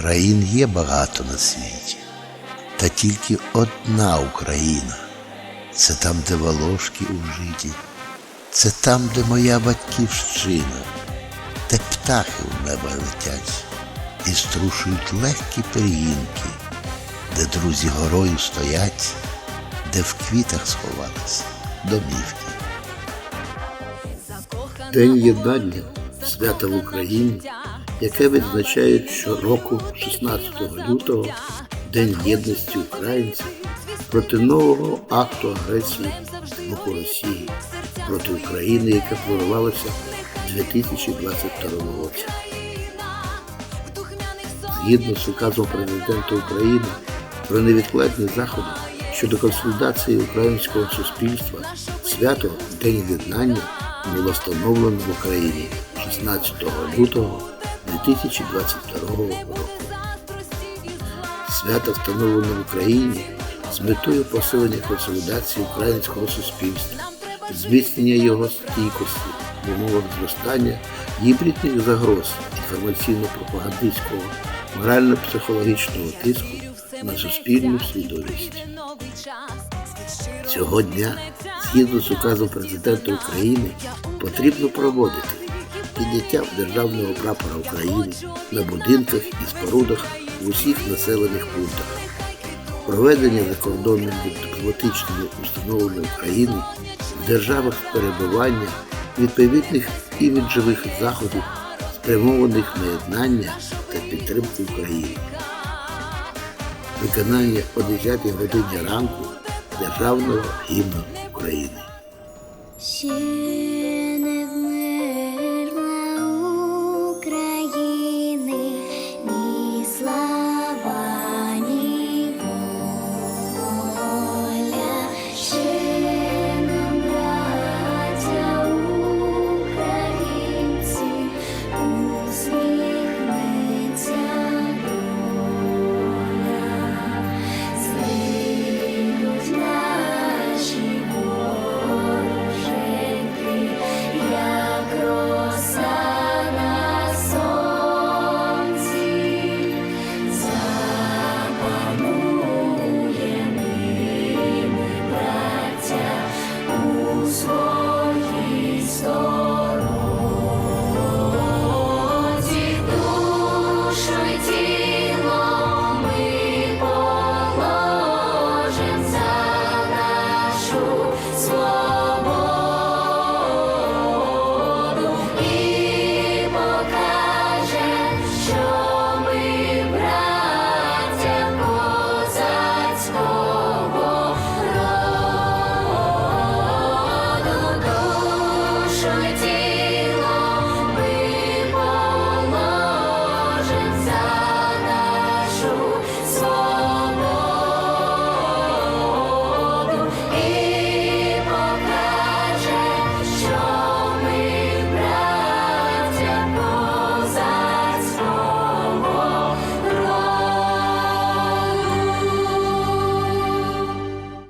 Країн є багато на світі, та тільки одна Україна. Це там, де волошки у житі, це там, де моя батьківщина, де птахи в небо летять і струшують легкі пир'їнки, де друзі горою стоять, де в квітах сховались домівки. День єднання свята в Україні, яке відзначають щороку 16 лютого День єдності українців проти нового акту агресії боку Росії проти України, яка планувалася у 2022 році. Згідно з указом президента України про невідкладні заходи щодо консолідації українського суспільства, свято День єднання було встановлено в Україні 16 лютого 2022 року. Свято встановлено в Україні з метою посилення консолідації українського суспільства, зміцнення його стійкості в умовах зростання гібридних загроз інформаційно-пропагандистського, морально-психологічного тиску на суспільну свідомість. Цього дня, згідно з указом президента України, потрібно проводити підняття державного прапора України на будинках і спорудах в усіх населених пунктах, проведення закордонними дипломатичними установами України в державах перебування відповідних іміджових заходів, спрямованих на єднання та підтримку України виконання о 10 годині ранку Державного гімну України.